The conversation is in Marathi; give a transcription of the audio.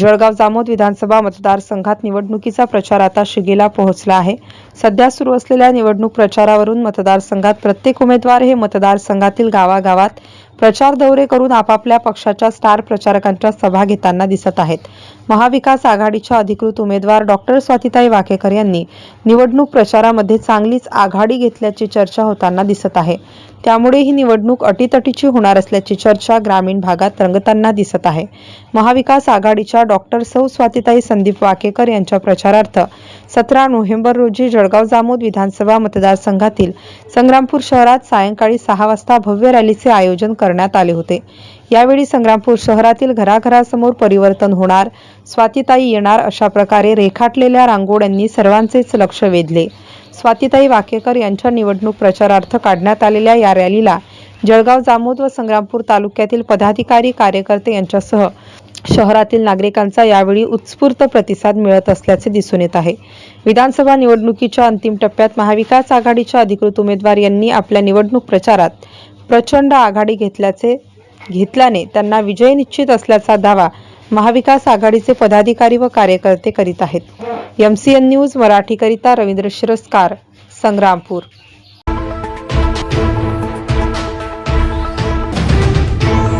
जळगाव जामोद विधानसभा मतदारसंघात निवडणुकीचा प्रचार आता शिगेला पोहोचला आहे. सध्या सुरू असलेल्या निवडणूक प्रचारावरून मतदारसंघात प्रत्येक उमेदवार हे मतदारसंघातील गावागावात प्रचार दौरे करून आपापल्या पक्षाच्या स्टार प्रचारकांच्या सभा घेताना दिसत आहेत. महाविकास आघाडीच्या अधिकृत उमेदवार डॉक्टर स्वातिताई वाकेकर यांनी निवडणूक प्रचारामध्ये चांगलीच आघाडी घेतल्याची चर्चा होताना दिसत आहे. त्यामुळे ही निवडणूक अटीतटीची होणार असल्याची चर्चा ग्रामीण भागात रंगताना दिसत आहे. महाविकास आघाडीच्या डॉक्टर सौ स्वातिताई संदीप वाकेकर यांच्या प्रचारार्थ सतरा नोव्हेंबर रोजी जळगाव जामोद विधानसभा मतदारसंघातील संग्रामपूर शहरात सायंकाळी सहा वाजता भव्य रॅलीचे आयोजन करण्यात आले होते. यावेळी संग्रामपूर शहरातील घराघरासमोर परिवर्तन होणार स्वातिताई येणार अशा प्रकारे रेखाटलेल्या रांगोळ्यांनी सर्वांचेच लक्ष वेधले. स्वातिताई वाकेकर यांच्या निवडणूक प्रचारार्थ काढण्यात आलेल्या या रॅलीला जळगाव जामोद व संग्रामपूर तालुक्यातील पदाधिकारी कार्यकर्ते यांच्यासह शहरातील नागरिकांचा यावेळी उत्स्फूर्त प्रतिसाद मिळत असल्याचे दिसून येत आहे. विधानसभा निवडणुकीच्या अंतिम टप्प्यात महाविकास आघाडीच्या अधिकृत उमेदवार यांनी आपल्या निवडणूक प्रचारात प्रचंड आघाडी घेतल्याचे घेतल्याने त्यांना विजय निश्चित असल्याचा दावा महाविकास आघाडीचे पदाधिकारी व कार्यकर्ते करीत आहेत. एम सी एन न्यूज मराठीकरिता रवींद्र शिरस्कार संग्रामपूर.